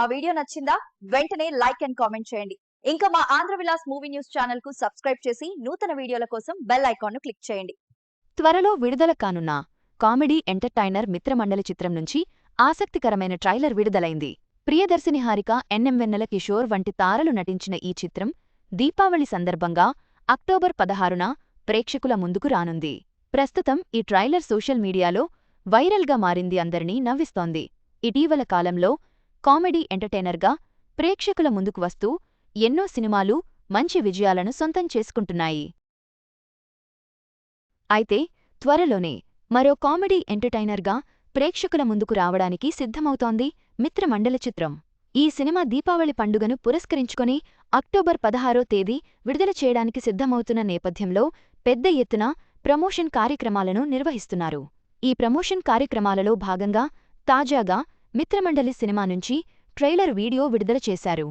ఆ వీడియో నచ్చిందా? వెంటనే లైక్ అండ్ కామెంట్ చేయండి. ఇంకా మా ఆంధ్ర విలాస్ మూవీ న్యూస్ ఛానల్కు సబ్స్క్రైబ్ చేసి నూతన వీడియోల కోసం బెల్ ఐకాన్ను క్లిక్ చేయండి. త్వరలో విడుదల కానున్న కామెడీ ఎంటర్టైనర్ మిత్రమండలి చిత్రం నుంచి ఆసక్తికరమైన ట్రైలర్ విడుదలైంది. ప్రియదర్శిని హారిక ఎన్ఎంవెన్నెల కిషోర్ వంటి తారలు నటించిన ఈ చిత్రం దీపావళి సందర్భంగా అక్టోబర్ పదహారున ప్రేక్షకుల ముందుకు రానుంది. ప్రస్తుతం ఈ ట్రైలర్ సోషల్ మీడియాలో వైరల్గా మారింది అందరినీ నవ్విస్తోంది. ఇటీవల కాలంలో కామెడీ ఎంటర్టైనర్గా ప్రేక్షకుల ముందుకు వస్తూ ఎన్నో సినిమాలు మంచి విజయాలను సొంతం చేసుకుంటున్నాయి. అయితే త్వరలోనే మరో కామెడీ ఎంటర్టైనర్గా ప్రేక్షకుల ముందుకు రావడానికి సిద్ధమవుతోంది మిత్రమండల చిత్రం. ఈ సినిమా దీపావళి పండుగను పురస్కరించుకొని అక్టోబర్ పదహారో తేదీ విడుదల చేయడానికి సిద్ధమవుతున్న నేపథ్యంలో పెద్ద ఎత్తున ప్రమోషన్ కార్యక్రమాలను నిర్వహిస్తున్నారు. ఈ ప్రమోషన్ కార్యక్రమాలలో భాగంగా తాజాగా మిత్రమండలి సినిమా నుంచి ట్రైలర్ వీడియో విడుదల చేశారు.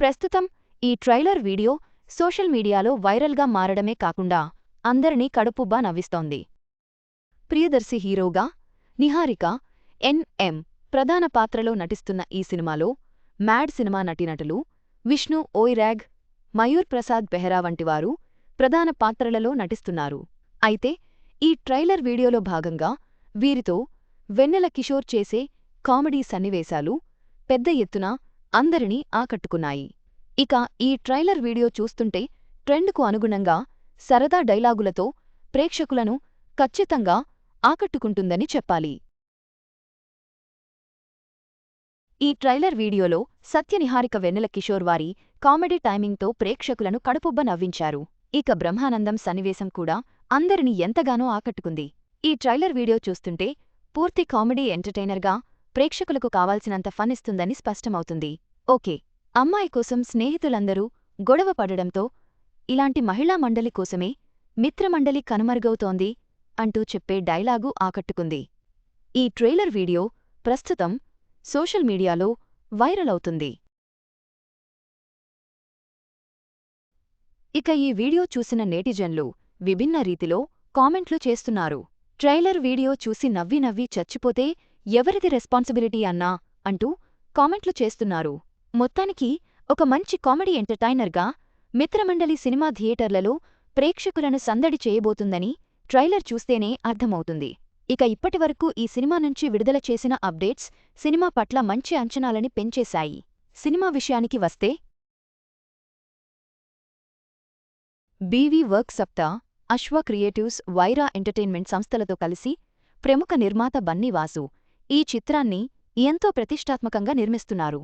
ప్రస్తుతం ఈ ట్రైలర్ వీడియో సోషల్ మీడియాలో వైరల్గా మారడమే కాకుండా అందరినీ కడుపుబ్బా నవ్విస్తోంది. ప్రియదర్శి హీరోగా నిహారిక ఎన్ఎం ప్రధాన పాత్రలో నటిస్తున్న ఈ సినిమాలో మ్యాడ్ సినిమా నటీనటులు విష్ణు ఓయిరాగ్ మయూర్ ప్రసాద్ బెహ్రా వంటివారు ప్రధాన పాత్రలలో నటిస్తున్నారు. అయితే ఈ ట్రైలర్ వీడియోలో భాగంగా వీరితో వెన్నెల కిషోర్ చేసే కామెడీ సన్నివేశాలు పెద్ద ఎత్తున అందరినీ ఆకట్టుకున్నాయి. ఇక ఈ ట్రైలర్ వీడియో చూస్తుంటే ట్రెండ్కు అనుగుణంగా సరదా డైలాగులతో ప్రేక్షకులను ఖచ్చితంగా ఆకట్టుకుంటుందని చెప్పాలి. ఈ ట్రైలర్ వీడియోలో సత్యనిహారిక వెన్నెల కిషోర్ వారి కామెడీ టైమింగ్తో ప్రేక్షకులను కడుపుబ్బ నవ్వించారు. ఇక బ్రహ్మానందం సన్నివేశం కూడా అందరిని ఎంతగానో ఆకట్టుకుంది. ఈ ట్రైలర్ వీడియో చూస్తుంటే పూర్తి కామెడీ ఎంటర్టైనర్గా ప్రేక్షకులకు కావాల్సినంత ఫన్ ఇస్తుందని స్పష్టమవుతుంది. ఓకే. అమ్మాయి కోసం స్నేహితులందరూ గొడవ పడడంతో ఇలాంటి మహిళా మండలి కోసమే మిత్రమండలి కనుమరుగవుతోంది అంటూ చెప్పే డైలాగు ఆకట్టుకుంది. ఈ ట్రైలర్ వీడియో ప్రస్తుతం సోషల్ మీడియాలో వైరల్ అవుతుంది. ఇక ఈ వీడియో చూసిన నేటిజన్లు విభిన్న రీతిలో కామెంట్లు చేస్తున్నారు. ట్రైలర్ వీడియో చూసి నవ్వి నవ్వి చచ్చిపోతే ఎవరిది రెస్పాన్సిబిలిటీ అన్నా అంటూ కామెంట్లు చేస్తున్నారు. మొత్తానికి ఒక మంచి కామెడీ ఎంటర్టైనర్గా మిత్రమండలి సినిమా థియేటర్లలో ప్రేక్షకులను సందడి చేయబోతుందని ట్రైలర్ చూస్తేనే అర్థమవుతుంది. ఇక ఇప్పటివరకు ఈ సినిమా నుంచి విడుదల చేసిన అప్డేట్స్ సినిమా పట్ల మంచి అంచనాలని పెంచేశాయి. సినిమా విషయానికి వస్తే బీవీ వర్క్ సప్తా అశ్వ క్రియేటివ్స్ వైరా ఎంటర్టైన్మెంట్ సంస్థలతో కలిసి ప్రముఖ నిర్మాత బన్నీవాసు ఈ చిత్రాన్ని ఎంతో ప్రతిష్టాత్మకంగా నిర్మిస్తున్నారు.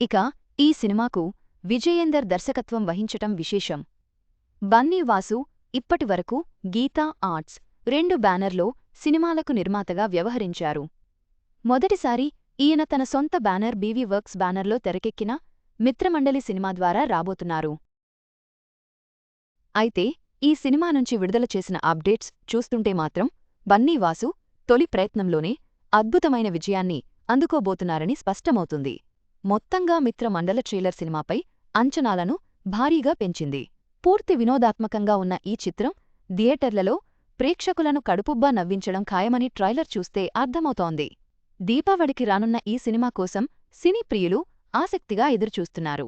ఇక ఈ సినిమాకు విజయేందర్ దర్శకత్వం వహించటం విశేషం. బన్నీ వాసు ఇప్పటివరకు గీతా ఆర్ట్స్ రెండు బ్యానర్లో సినిమాలకు నిర్మాతగా వ్యవహరించారు. మొదటిసారి ఈయన తన సొంత బ్యానర్ బీవీ వర్క్స్ బ్యానర్లో తెరకెక్కిన మిత్రమండలి సినిమా ద్వారా రాబోతున్నారు. అయితే ఈ సినిమా నుంచి విడుదల చేసిన అప్డేట్స్ చూస్తుంటే మాత్రం బన్నీ వాసు తొలి ప్రయత్నంలోనే అద్భుతమైన విజయాన్ని అందుకోబోతున్నారని స్పష్టమవుతుంది. మొత్తంగా మిత్ర మండల ట్రైలర్ సినిమాపై అంచనాలను భారీగా పెంచింది. పూర్తి వినోదాత్మకంగా ఉన్న ఈ చిత్రం థియేటర్లలో ప్రేక్షకులను కడుపుబ్బా నవ్వించడం ఖాయమని ట్రైలర్ చూస్తే అర్థమవుతోంది. దీపావళికి రానున్న ఈ సినిమా కోసం సినీ ప్రియులు ఆసక్తిగా ఎదురుచూస్తున్నారు.